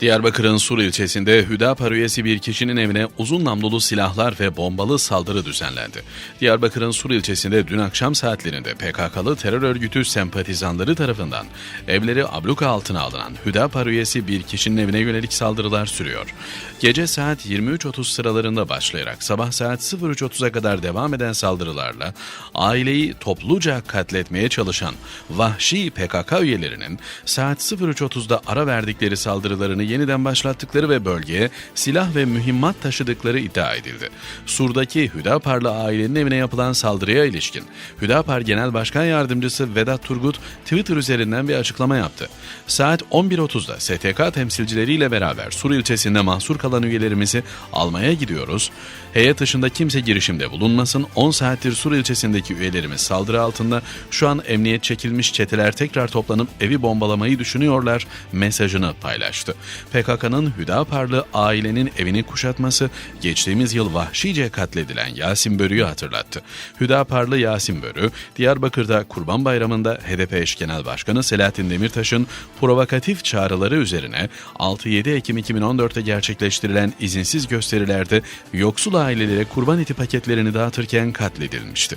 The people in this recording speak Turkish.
Diyarbakır'ın Sur ilçesinde Hüdapar üyesi bir kişinin evine uzun namlulu silahlar ve bombalı saldırı düzenlendi. Diyarbakır'ın Sur ilçesinde dün akşam saatlerinde PKK'lı terör örgütü sempatizanları tarafından evleri abluka altına alınan Hüdapar üyesi bir kişinin evine yönelik saldırılar sürüyor. Gece saat 23.30 sıralarında başlayarak sabah saat 03.30'a kadar devam eden saldırılarla aileyi topluca katletmeye çalışan vahşi PKK üyelerinin saat 03.30'da ara verdikleri saldırılarını yeniden başlattıkları ve bölgeye silah ve mühimmat taşıdıkları iddia edildi. Sur'daki Hüdaparlı ailenin evine yapılan saldırıya ilişkin Hüdapar Genel Başkan Yardımcısı Vedat Turgut Twitter üzerinden bir açıklama yaptı. Saat 11.30'da STK temsilcileriyle beraber Sur ilçesinde mahsur kalan üyelerimizi almaya gidiyoruz. Heyet dışında kimse girişimde bulunmasın. 10 saattir Sur ilçesindeki üyelerimiz saldırı altında. Şu an emniyet çekilmiş çeteler tekrar toplanıp evi bombalamayı düşünüyorlar mesajını paylaştı. PKK'nın Hüdaparlı ailenin evini kuşatması geçtiğimiz yıl vahşice katledilen Yasin Börü'yü hatırlattı. Hüdaparlı Yasin Börü, Diyarbakır'da Kurban Bayramı'nda HDP eş genel başkanı Selahattin Demirtaş'ın provokatif çağrıları üzerine 6-7 Ekim 2014'te gerçekleştirilen izinsiz gösterilerde yoksul ailelere kurban eti paketlerini dağıtırken katledilmişti.